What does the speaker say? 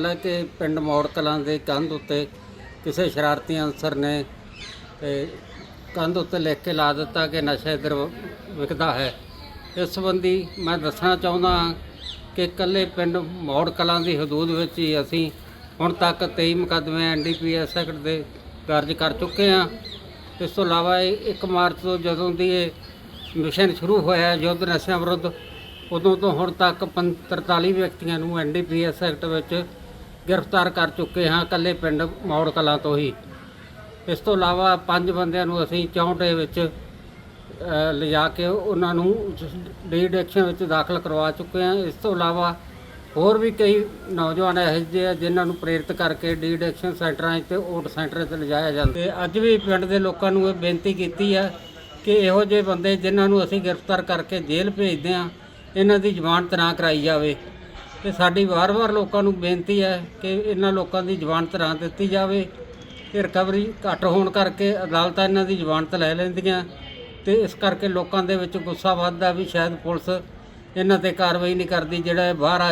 ਗੱਲ ਹੈ ਕਿ ਪਿੰਡ ਮੌੜ ਕਲਾਂ ਦੇ ਕੰਧ ਉੱਤੇ ਕਿਸੇ ਸ਼ਰਾਰਤੀ ਅਨਸਰ ਨੇ, ਤੇ ਕੰਧ ਉੱਤੇ ਲਿਖ ਕੇ ਲਾ ਦਿੱਤਾ ਕਿ ਨਸ਼ਾ ਇੱਧਰ ਵਿਕਦਾ ਹੈ। ਇਸ ਸੰਬੰਧੀ ਮੈਂ ਦੱਸਣਾ ਚਾਹੁੰਦਾ ਹਾਂ ਕਿ ਇਕੱਲੇ ਪਿੰਡ ਮੌੜ ਕਲਾਂ ਦੀ ਹਦੂਦ ਵਿੱਚ ਹੀ ਅਸੀਂ ਹੁਣ ਤੱਕ 23 ਮੁਕੱਦਮੇ ਐਨਡੀਪੀਐਸ ਐਕਟ ਦੇ ਦਰਜ ਕਰ ਚੁੱਕੇ ਹਾਂ। ਇਸ ਤੋਂ ਇਲਾਵਾ 1 ਮਾਰਚ ਤੋਂ ਜਦੋਂ ਦੀ ਇਹ ਮਿਸ਼ਨ ਸ਼ੁਰੂ ਹੋਇਆ ਯੁੱਧ ਨਸ਼ਿਆਂ ਵਿਰੁੱਧ, ਉਦੋਂ ਤੋਂ ਹੁਣ ਤੱਕ ਪੰ- 43 ਵਿਅਕਤੀਆਂ ਨੂੰ ਐਨਡੀਪੀਐਸ ਐਕਟ ਵਿੱਚ ਗ੍ਰਿਫਤਾਰ ਕਰ ਚੁੱਕੇ ਹਾਂ ਇਕੱਲੇ ਪਿੰਡ ਮੌੜ ਕਲਾਂ ਤੋਂ ਹੀ। ਇਸ ਤੋਂ ਇਲਾਵਾ ਪੰਜ ਬੰਦਿਆਂ ਨੂੰ ਅਸੀਂ ਚੌਂਟੇ ਵਿੱਚ ਲਿਜਾ ਕੇ ਉਹਨਾਂ ਨੂੰ ਡੀਡ ਐਕਸ਼ਨ ਵਿੱਚ ਦਾਖਲ ਕਰਵਾ ਚੁੱਕੇ ਹਾਂ। ਇਸ ਤੋਂ ਇਲਾਵਾ ਹੋਰ ਵੀ ਕਈ ਨੌਜਵਾਨ ਇਹੋ ਜਿਹੇ ਆ ਜਿਨ੍ਹਾਂ ਨੂੰ ਪ੍ਰੇਰਿਤ ਕਰਕੇ ਡੀਡ ਐਕਸ਼ਨ ਸੈਂਟਰਾਂ 'ਚ ਤੇ ਓਟ ਸੈਂਟਰ 'ਤੇ ਲਿਜਾਇਆ ਜਾਂਦਾ। ਤੇ ਅੱਜ ਵੀ ਪਿੰਡ ਦੇ ਲੋਕਾਂ ਨੂੰ ਇਹ ਬੇਨਤੀ ਕੀਤੀ ਹੈ ਕਿ ਇਹੋ ਜਿਹੇ ਬੰਦੇ ਜਿਨ੍ਹਾਂ ਨੂੰ ਅਸੀਂ ਗ੍ਰਿਫਤਾਰ ਕਰਕੇ ਜੇਲ੍ਹ ਭੇਜਦੇ ਹਾਂ, ਇਹਨਾਂ ਦੀ ਜ਼ਮਾਨਤ ਨਾ ਕਰਾਈ ਜਾਵੇ। ਤੇ ਸਾਡੀ ਵਾਰ-ਵਾਰ ਲੋਕਾਂ ਨੂੰ ਬੇਨਤੀ ਹੈ ਕਿ ਇਹਨਾਂ ਲੋਕਾਂ ਦੀ ਜ਼ਮਾਨਤ ਨਾ ਦਿੱਤੀ ਜਾਵੇ ਤੇ ਰਿਕਵਰੀ ਘੱਟ ਹੋਣ ਕਰਕੇ ਅਦਾਲਤਾਂ ਇਹਨਾਂ ਦੀ ਜ਼ਮਾਨਤ ਲੈ ਲੈਂਦੀਆਂ ਤੇ ਇਸ ਕਰਕੇ ਲੋਕਾਂ ਦੇ ਵਿੱਚ ਗੁੱਸਾ ਵੱਧਦਾ ਵੀ ਸ਼ਾਇਦ ਪੁਲਿਸ ਇਹਨਾਂ ਤੇ ਕਾਰਵਾਈ ਨਹੀਂ ਕਰਦੀ ਜਿਹੜਾ ਇਹ ਬਾਹਰ ਆ